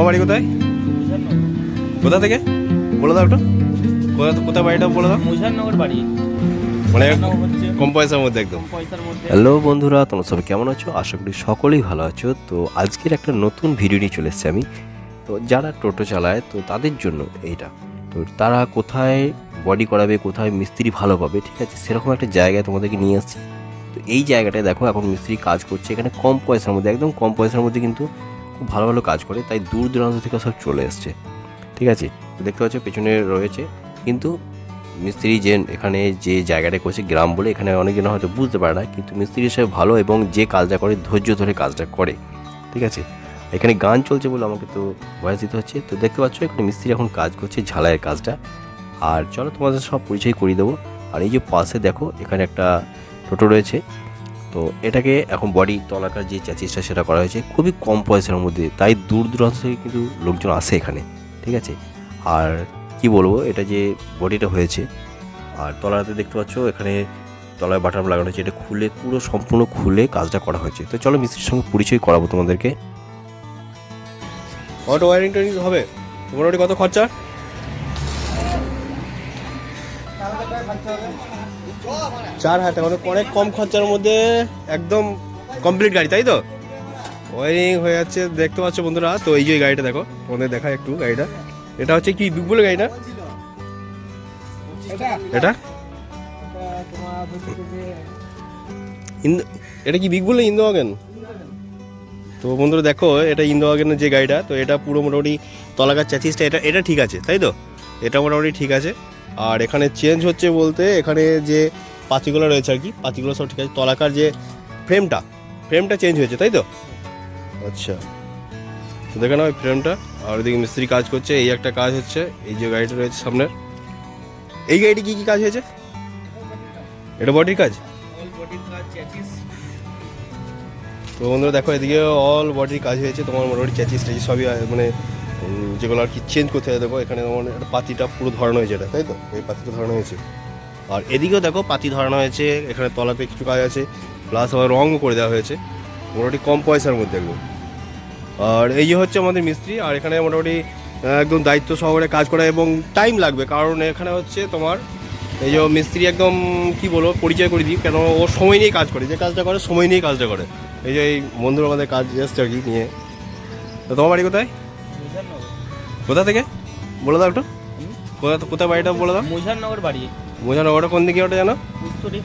তোমার বাড়ি কোথায়? কোথা থেকে? বলে দাও একটু। কোথা কোথায় বাড়িটা বলে দাও। মুজাননগর বাড়ি। মানে কম পয়সার মধ্যে একদম। কম পয়সার মধ্যে। হ্যালো বন্ধুরা তোমরা সবাই কেমন আছো? আশা করি সকলেই ভালো আছো। তো আজকের একটা নতুন ভিডিও নিয়ে চলে এসেছি আমি। তো যারা টোটো চালায় তো তাদের জন্য এইটা। তো তারা কোথায় বডি করাবে কোথায় মিস্ত্রি ভালো পাবে ঠিক আছে? সেরকম একটা জায়গায় তোমাদেরকে নিয়ে আসছি। তো এই জায়গাটায় দেখো এখন মিস্ত্রি কাজ করছে। এখানে কম পয়সার মধ্যে একদম কম পয়সার মধ্যে কিন্তু খুব ভালো ভালো কাজ করে, তাই দূর দূরান্ত থেকে সব চলে এসছে। ঠিক আছে? দেখতে পাচ্ছ পেছনে রয়েছে, কিন্তু মিস্ত্রি যে এখানে যে জায়গাটা করছে গ্রাম বলে এখানে অনেকজন হয়তো বুঝতে পারে না, কিন্তু মিস্ত্রি হিসেবে ভালো এবং যে কাজটা করে, ধৈর্য ধরে কাজটা করে। ঠিক আছে? এখানে গান চলছে বলে আমাকে তো ভয়েস দিতে হচ্ছে। তো দেখতে পাচ্ছ এখানে মিস্ত্রি এখন কাজ করছে, ঝালাইয়ের কাজটা। আর চলো তোমাদের সব পরিচয় করিয়ে দেবো। আর এই যে পাশে দেখো, এখানে একটা টোটো রয়েছে। তো এটাকে এখন বডি তলাকার যে চ্যাচিসটা সেটা করা হয়েছে, খুবই কম পয়সার মধ্যে, তাই দূর দূরান্ত থেকে কিন্তু লোকজন আসে এখানে, ঠিক আছে? আর কি বলব, এটা যে বডিটা হয়েছে, আর তলাতে দেখতে পাচ্ছ, এখানে তলায় বাটাম লাগানো হয়েছে, এটা খুলে, পুরো সম্পূর্ণ খুলে কাজটা করা হয়েছে। তো চলো মিস্ত্রির সঙ্গে পরিচয় করাবো তোমাদেরকে। অটো ওয়ারিং টোয়ারিং হবে। মোটামুটি কত খরচা? চার হাজার টাকা মানে অনেক কম খরচার মধ্যে একদম কমপ্লিট গাড়ি তাই তো? ওয়ারিং হয়ে যাচ্ছে দেখতে পাচ্ছ বন্ধুরা তো এই যে গাড়িটা দেখো তোমাদের দেখা একটু গাড়িটা। এটা হচ্ছে কি বিগ বুলের গাড়িটা? এটা? ইন্দো এটা কি বিগ বুলের ইন্দো ওয়াগন তো বন্ধুরা দেখো এটা ইন্দো ওয়াগনের যে গাড়িটা তো এটা পুরো মোটামুটি তলাকার চ্যাচিসটা এটা এটা ঠিক আছে তাই তো? এটা মোটামুটি ঠিক আছে। আর এখানে চেঞ্জ হচ্ছে বলতে এখানে যে পাতিগুলো রয়েছে আর কি, পাতিগুলো সব ঠিক আছে। তলাকার যে ফ্রেমটা ফ্রেমটা চেঞ্জ হয়েছে, তাই তো? আচ্ছা। তো দেখে নাও ফ্রেমটা আর ওইদিকে মিস্ত্রি কাজ করছে, এই একটা কাজ হচ্ছে, এই যে গাড়িটা রয়েছে সামনের এই গাড়িটি কী কী কাজ হয়েছে? এটা বডির কাজ? তো বন্ধুরা দেখো, এদিকে অল বডির কাজ হয়েছে, তোমার মোটামুটি চ্যাচিস ট্যাচিস সবই মানে যেগুলো আর কি চেঞ্জ করতে দেখো? এখানে একটা পাতিটা পুরো ধরানো হয়েছে এটা, তাই তো? এই পাতিটা ধরানো হয়েছে। আর এদিকেও দেখো, পাতি ধরানো হয়েছে, এখানে তলাতে কিছু কাজ আছে প্লাস আবার রঙও করে দেওয়া হয়েছে। মোটামুটি কম পয়সার মধ্যে একদম। আর এই হচ্ছে আমাদের মিস্ত্রি, আর এখানে মোটামুটি একদম দায়িত্ব সহকারে কাজ করা এবং টাইম লাগবে, কারণ এখানে হচ্ছে তোমার, এই যে মিস্ত্রি একদম, কি বলব, পরিচয় করে দিই, কেন ও সময় নিয়ে কাজ করে, যে কাজটা করে, সময় নিয়ে কাজটা করে। এই যে এই বন্ধুরা আমাদের কাজ এসছে আর কি নিয়ে। তোমার বাড়ি কোথায়? কোথা থেকে? বলে দাও একটু। কোথা কোথায় বাড়িটা বলে দাও। মুজাননগর বাড়ি। ওটা কোন দিকে ওটা জানো? পুস্তরি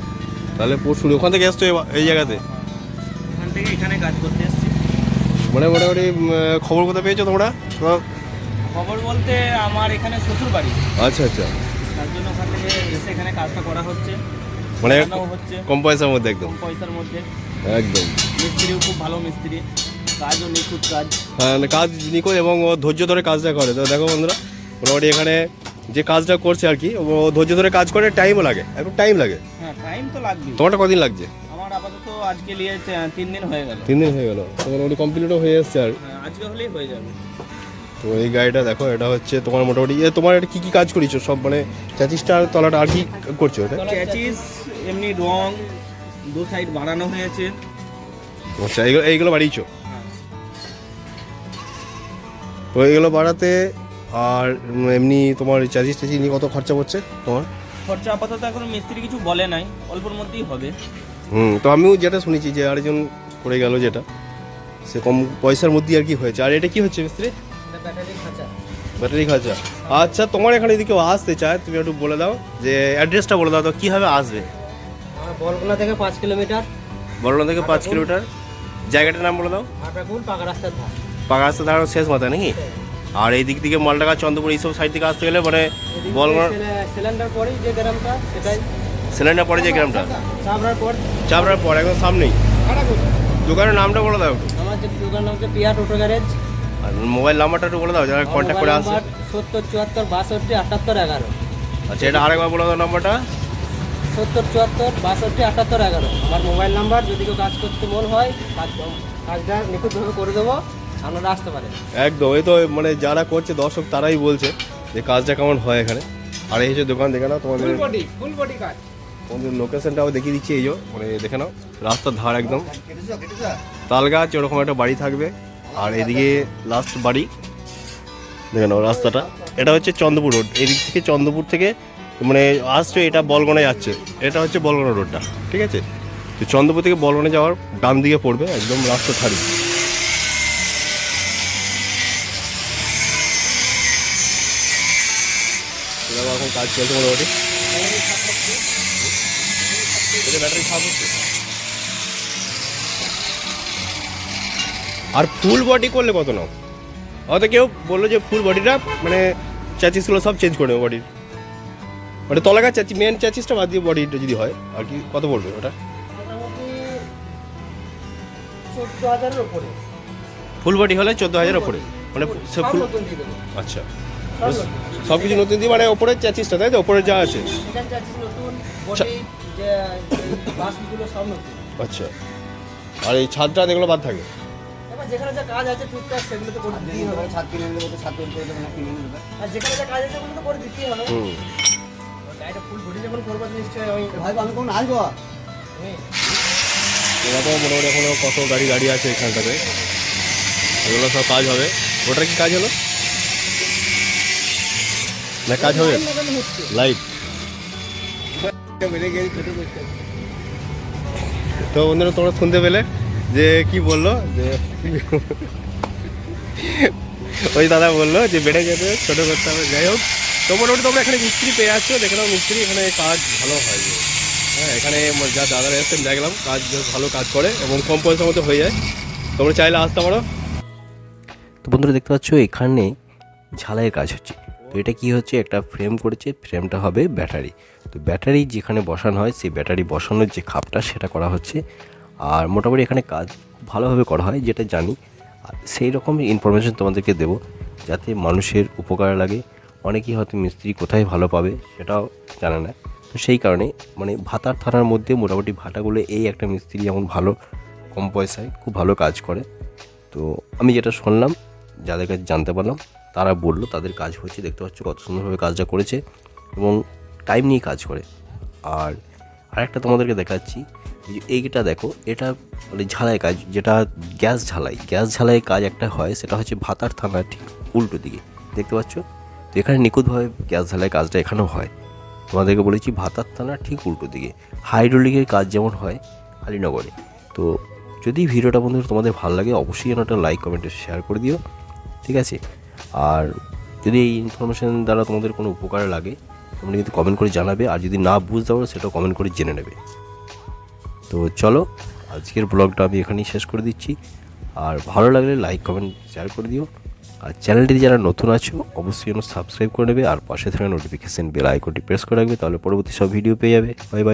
তাহলে পরশু ওখান থেকে এসছো এই- জায়গাতে? এখান থেকে এখানে কাজ করতে এসেছি। মানে মোটামুটি খবর কোথায় পেয়েছ তোমরা? খবর বলতে আমার এখানে শ্বশুর বাড়ি। আচ্ছা আচ্ছা। তার জন্য ওখান থেকে এসে এখানে কাজটা করা হচ্ছে। মানে কম পয়সার মধ্যে একদম। কম পয়সার মধ্যে। একদম। মিস্ত্রিও খুব ভালো মিস্ত্রি। কাজও নিখুঁত কাজ। হ্যাঁ মানে কাজ নিখোঁজ এবং ও ধৈর্য ধরে কাজটা করে। তো দেখো বন্ধুরা মোটামুটি এখানে যে কাজটা করছে আর কি ও ধৈর্য ধরে কাজ করে টাইমও লাগে একটু টাইম লাগে। হ্যাঁ টাইম তো লাগবে তোমারটা কদিন লাগছে? আমার আপাতত আজকে নিয়ে তিন দিন হয়ে গেল। তিন দিন হয়ে গেল তো মোটামুটি কমপ্লিটও হয়ে এসছে আর। হ্যাঁ, আজকে হলেই হয়ে যাবে। তো এই গাড়িটা দেখো এটা হচ্ছে তোমার মোটামুটি এ তোমার এটা কি কি কাজ করেছ? সব মানে চাচিসটা আর তলাটা আর কি করছ এটা? চ্যাচিস এমনি রং দু সাইড বানানো হয়েছে। আচ্ছা এইগুলো এইগুলো বাড়িয়েছো? হ্যাঁ। তো এইগুলো বাড়াতে। আর এমনি তোমার চাচিস টাচিস নিয়ে কত খরচা পড়ছে তোমার? খরচা আপাতত এখন মিস্ত্রি কিছু বলে নাই অল্পর মধ্যেই হবে। হুম তো আমিও যেটা শুনেছি যে আরেকজন করে গেল যেটা সে কম পয়সার মধ্যেই আর কি হয়েছে। আর এটা কি হচ্ছে মিস্ত্রি? ব্যাটারি খাঁচা আচ্ছা তোমার এখানে যদি কেউ আসতে চায় তুমি একটু বলে দাও যে অ্যাড্রেসটা বলে দাও তো কীভাবে আসবে? বলগুনা থেকে পাঁচ কিলোমিটার। বড়লা থেকে পাঁচ কিলোমিটার। জায়গাটার নাম বলে দাও। পাকা রাস্তার ধার। পাকা রাস্তা দাঁড়ানো শেষ মাথায় নাকি? আর এই দিক থেকে মালটাকা চন্দ্রপুর এইসব সাইড থেকে আসতে গেলে মানে বলগড় সিলিন্ডার পরেই যে গ্রামটা সেটাই। সিলিন্ডার পরে যে গ্রামটা? চাপড়ার পর। চাপড়ার পর একদম সামনেই। দোকানের নামটা বলে দাও আমার দোকান নাম হচ্ছে পিয়া টোটো গ্যারেজ। আর মোবাইল নাম্বারটা একটু বলে দাও যারা কন্ট্যাক্ট করে আসছে সত্তর চুয়াত্তর বাষট্টি আটাত্তর এগারো। আচ্ছা এটা আরেকবার বলে দাও নাম্বারটা। সত্তর চুয়াত্তর বাষট্টি আটাত্তর এগারো। আমার মোবাইল নাম্বার যদি কেউ কাজ করতে মন হয় কাজ কাজটা নিখুঁতভাবে করে দেবো। আপনারা আসতে পারেন একদম এই তো মানে যারা করছে দর্শক তারাই বলছে যে কাজটা কেমন হয় এখানে। আর এই হচ্ছে দোকান দেখে নাও তোমাদের। ফুল বডি কাজ। তোমাদের লোকেশনটাও দেখিয়ে দিচ্ছি এই যে মানে দেখে নাও রাস্তার ধার একদম। তাল গাছ ওরকম একটা বাড়ি থাকবে। আর এদিকে লাস্ট বাড়ি দেখে নাও রাস্তাটা। এটা হচ্ছে চন্দ্রপুর রোড এদিক থেকে চন্দ্রপুর থেকে মানে আসছে এটা বলগনে যাচ্ছে। এটা হচ্ছে বলগনা রোডটা ঠিক আছে? তো চন্দ্রপুর থেকে বলগনে যাওয়ার ডান দিকে পড়বে একদম রাস্তা ছাড়ি এখন কাজ চলছে মোটামুটি। এটা ব্যাটারি খারাপ হচ্ছে। আর ফুল বডি করলে কত নাও? হয়তো কেউ বলল যে ফুল বডিটা মানে চ্যাচিসগুলো সব চেঞ্জ করে নেব বডির মানে তলাকার চ্যাচি মেন চ্যাচিসটা বাদ দিয়ে বডিটা যদি হয় আর কি কত পড়বে ওটা? ফুল বডি হলে চোদ্দ হাজার ওপরে। মানে সে ফুল আচ্ছা। সব নতুন কিছু নতুন দিয়ে মানে ওপরের চ্যাচিসটা তাই তো? ওপরে যা আছে। নতুন আচ্ছা। আর এই ছাদটা এগুলো বাদ থাকে? এবার যেখানে যা কাজ আছে টুকটাক সেগুলো তো করে দিতেই হবে। ছাদ কিনে দেবো তো ছাদ তৈরি করে দেবো না কিনে দেবো আর যেখানে যা কাজ আছে ওগুলো তো করে দিতেই হবে। গাড়িটা ফুল বডি যখন করব নিশ্চয়ই আমি ভাই আমি কোন আসব আমি- এরকম মোটামুটি এখনও কত গাড়ি গাড়ি আছে এখানটাতে। এগুলো সব কাজ হবে। ওটার কি কাজ হলো? না, কাজ হবে? করতে তো বন্ধুরা, তোমরা শুনতে পেলে যে কি বলল? যে ওই দাদা বলল যে বেড়ে যেতে ছোটো করতে হবে। যাই হোক, তো মোটামুটি তোমরা এখানে মিস্ত্রি পেয়ে আসছো। দেখে নাও, মিস্ত্রি এখানে কাজ ভালো হয়। হ্যাঁ এখানে যা দাদারা এসছেন দেখলাম, কাজ বেশ ভালো কাজ করে এবং কম পয়সার মধ্যে হয়ে যায়। তোমরা চাইলে আসতে পারো। তো বন্ধুরা, দেখতে পাচ্ছ, এখানে ঝালাইয়ের কাজ হচ্ছে। এটা কি হচ্ছে? একটা ফ্রেম করেছে ফ্রেমটা হবে ব্যাটারি তো ব্যাটারি যেখানে বসানো হয়, সেই ব্যাটারি বসানোর যে খাপটা, সেটা করা হচ্ছে। আর মোটামুটি এখানে কাজ ভালোভাবে করা হয়, যেটা জানি। আর সেই রকম ইনফরমেশন তোমাদেরকে দেবো, যাতে মানুষের উপকার লাগে। অনেকেই হয়তো মিস্ত্রি কোথায় ভালো পাবে, সেটাও জানে না। তো সেই কারণে মানে ভাতার থানার মধ্যে মোটামুটি ভাটাগুলো এই একটা মিস্ত্রি যেমন ভালো, কম পয়সায় খুব ভালো কাজ করে। তো আমি যেটা শুনলাম, যাদের কাছে জানতে পারলাম তারা বলল, তাদের কাজ হচ্ছে দেখতে পাচ্ছ কত সুন্দরভাবে কাজটা করেছে এবং টাইম নিয়ে কাজ করে। আর আরেকটা তোমাদেরকে দেখাচ্ছি এইটা দেখো, এটা মানে ঝালাই কাজ, যেটা গ্যাস ঝালাই। গ্যাস ঝালাই কাজ একটা হয়, সেটা হচ্ছে ভাতার থানার ঠিক উল্টো দিকে। দেখতে পাচ্ছ? তো এখানে নিখুঁতভাবে গ্যাস ঝালাই কাজটা এখানেও হয়। তোমাদেরকে বলেছি, ভাতার থানার ঠিক উল্টো দিকে। হাইড্রোলিকের কাজ যেমন হয়, আলীনগরে। তো যদি ভিডিওটা বন্ধুরা তোমাদের ভালো লাগে, অবশ্যই যেন একটা লাইক কমেন্টে শেয়ার করে দিও। ঠিক আছে? আর যদি এই ইনফরমেশন দ্বারা তোমাদের কোনো উপকার লাগে, তোমরা কিন্তু কমেন্ট করে জানাবে, আর যদি না বুঝতে পারো সেটাও কমেন্ট করে জেনে নেবে। তো চলো, আজকের ব্লগটা আমি এখানেই শেষ করে দিচ্ছি। আর ভালো লাগলে লাইক কমেন্ট শেয়ার করে দিও। আর চ্যানেলটি যারা নতুন আছো, অবশ্যই যেন সাবস্ক্রাইব করে নেবে, আর পাশে থাকা নোটিফিকেশান বেল আইকনটি প্রেস করে রাখবে, তাহলে পরবর্তী সব ভিডিও পেয়ে যাবে। Bye bye